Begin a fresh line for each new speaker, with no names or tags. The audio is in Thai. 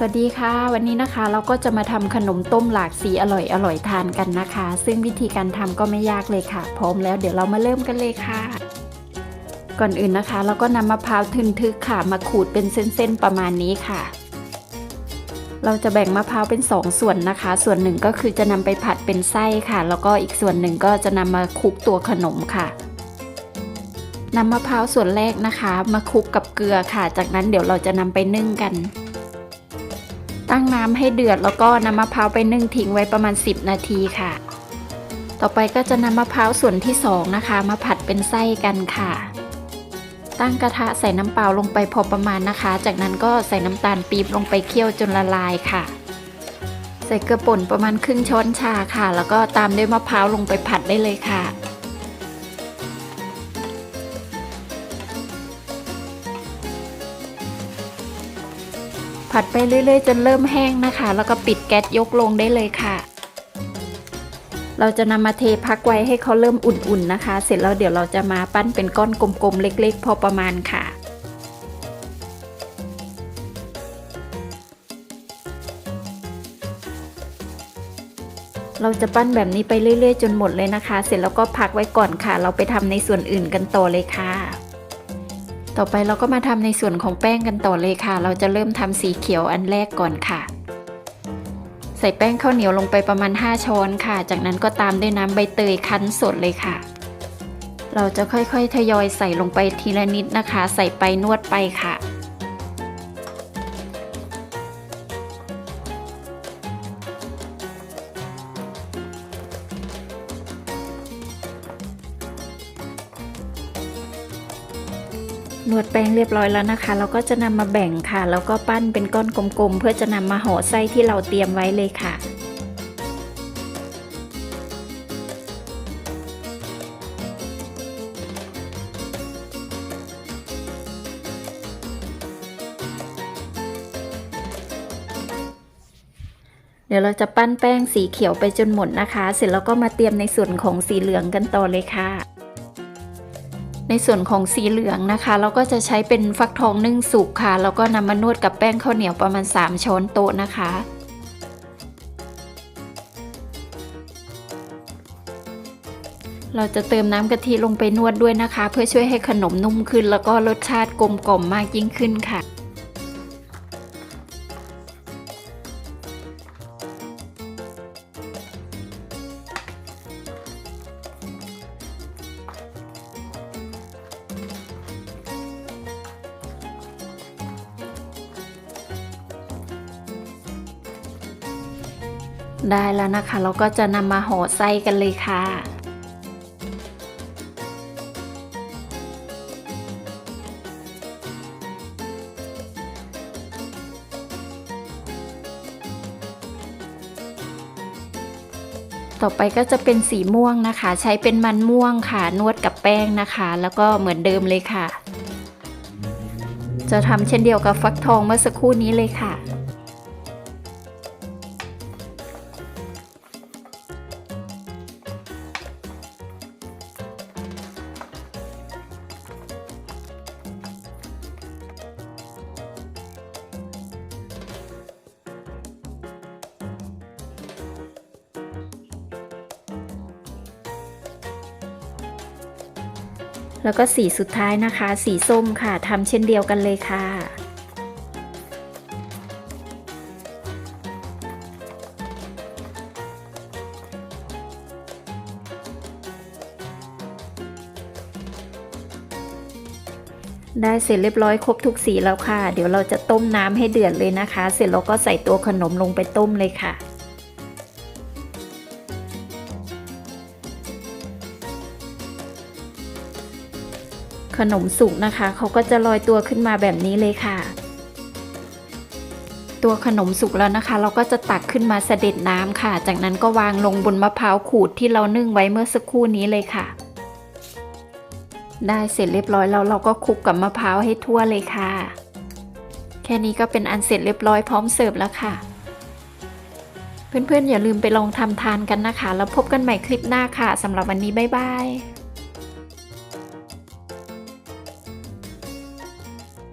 สวัสดีค่ะ วันนี้นะคะเราก็จะมาทำขนมต้มหลากสีอร่อยอร่อยทานกันนะคะ ซึ่งวิธีการทำก็ไม่ยากเลยค่ะ พร้อมแล้วเดี๋ยวเรามาเริ่มกันเลยค่ะ ก่อนอื่นนะคะ เราก็นำมะพร้าวทึนทึกค่ะ มาขูดเป็นเส้นๆประมาณนี้ค่ะ เราจะแบ่งมะพร้าวเป็นสองส่วนนะคะ ส่วนหนึ่งก็คือจะนำไปผัดเป็นไส้ค่ะ แล้วก็อีกส่วนหนึ่งก็จะนำมาคลุกตัวขนมค่ะนำมะพร้าวส่วนแรกนะคะ มาคลุกกับเกลือค่ะ จากนั้นเดี๋ยวเราจะนำไปนึ่งกัน ตั้งน้ำให้เดือดแล้วก็นำมะพร้าวไปนึ่งทิ้งไว้ประมาณ 10 นาทีค่ะ ต่อไปก็จะนำมะพร้าวส่วนที่ 2 นะคะ มาผัดเป็นไส้กันค่ะ ตั้งกระทะใส่น้ำเปล่าลงไปพอประมาณนะคะ จากนั้นก็ใส่น้ำตาลปี๊บลงไปเคี่ยวจนละลายค่ะ ใส่เกลือป่นประมาณครึ่งช้อนชาค่ะ แล้วก็ตามด้วยมะพร้าวลงไปผัดได้เลยค่ะ ผัดไปเรื่อยๆ จนเริ่มแห้งนะคะ แล้วก็ปิดแก๊สยกลงได้เลยค่ะ เราจะนำมาเทพักไว้ให้เขาเริ่มอุ่นๆนะคะ เสร็จแล้วเดี๋ยวเราจะมาปั้นเป็นก้อนกลมๆเล็ก ๆ พอประมาณค่ะเราจะปั้นแบบนี้ไปเรื่อยๆ จนหมดเลยนะคะ เสร็จแล้วก็พักไว้ก่อนค่ะ เราไปทำในส่วนอื่นกันต่อเลยค่ะ ต่อไปเราก็มาทำในส่วนของแป้งกันต่อเลยค่ะ เราจะเริ่มทำสีเขียวอันแรกก่อนค่ะ ใส่แป้งข้าวเหนียวลงไปประมาณ 5 ช้อนค่ะ จากนั้นก็ตามด้วยน้ำใบเตยคั้นสดเลยค่ะ เราจะค่อยๆ ทยอยใส่ลงไปทีละนิดนะคะ ใส่ไปนวดไปค่ะ นวดแป้งเรียบร้อยแล้วนะคะ เราก็จะนำมาแบ่งค่ะ แล้วก็ปั้นเป็นก้อนกลมๆ เพื่อจะนำมาห่อไส้ที่เราเตรียมไว้เลยค่ะเดี๋ยวเราจะปั้นแป้งสีเขียวไปจนหมดนะคะ เสร็จแล้วก็มาเตรียมในส่วนของสีเหลืองกันต่อเลยค่ะ ในส่วนของสีเหลืองนะคะ เราก็จะใช้เป็นฟักทองนึ่งสุกค่ะ แล้วก็นำมานวดกับแป้งข้าวเหนียวประมาณ 3 ช้อนโต๊ะนะคะเราจะเติมน้ำกะทิลงไปนวดด้วยนะคะ เพื่อช่วยให้ขนมนุ่มขึ้น แล้วก็รสชาติกลมกล่อมมากยิ่งขึ้นค่ะ ได้แล้วนะคะ เราก็จะนำมาห่อไส้กันเลยค่ะต่อไปก็จะเป็นสีม่วงนะคะ ใช้เป็นมันม่วงค่ะ นวดกับแป้งนะคะ แล้วก็เหมือนเดิมเลยค่ะ จะทำเช่นเดียวกับฟักทองเมื่อสักครู่นี้เลยค่ะ แล้วก็สีสุดท้ายนะคะ สีส้มค่ะทำเช่นเดียวกันเลยค่ะได้เสร็จเรียบร้อยครบทุกสีแล้วค่ะ เดี๋ยวเราจะต้มน้ำให้เดือดเลยนะคะ เสร็จแล้วก็ใส่ตัวขนมลงไปต้มเลยค่ะ ขนมสุกนะคะเขาก็จะลอยตัวขึ้นมาแบบนี้เลยค่ะ ตัวขนมสุกแล้วนะคะ เราก็จะตักขึ้นมาเสด็จน้ำค่ะ จากนั้นก็วางลงบนมะพร้าวขูดที่เรานึ่งไว้เมื่อสักครู่นี้เลยค่ะ ได้เสร็จเรียบร้อยแล้วเราก็คลุกกับมะพร้าวให้ทั่วเลยค่ะ แค่นี้ก็เป็นอันเสร็จเรียบร้อยพร้อมเสิร์ฟแล้วค่ะเพื่อนๆ อย่าลืมไปลองทำทานกันนะคะ แล้วพบกันใหม่คลิปหน้าค่ะสำหรับวันนี้ บ๊ายบาย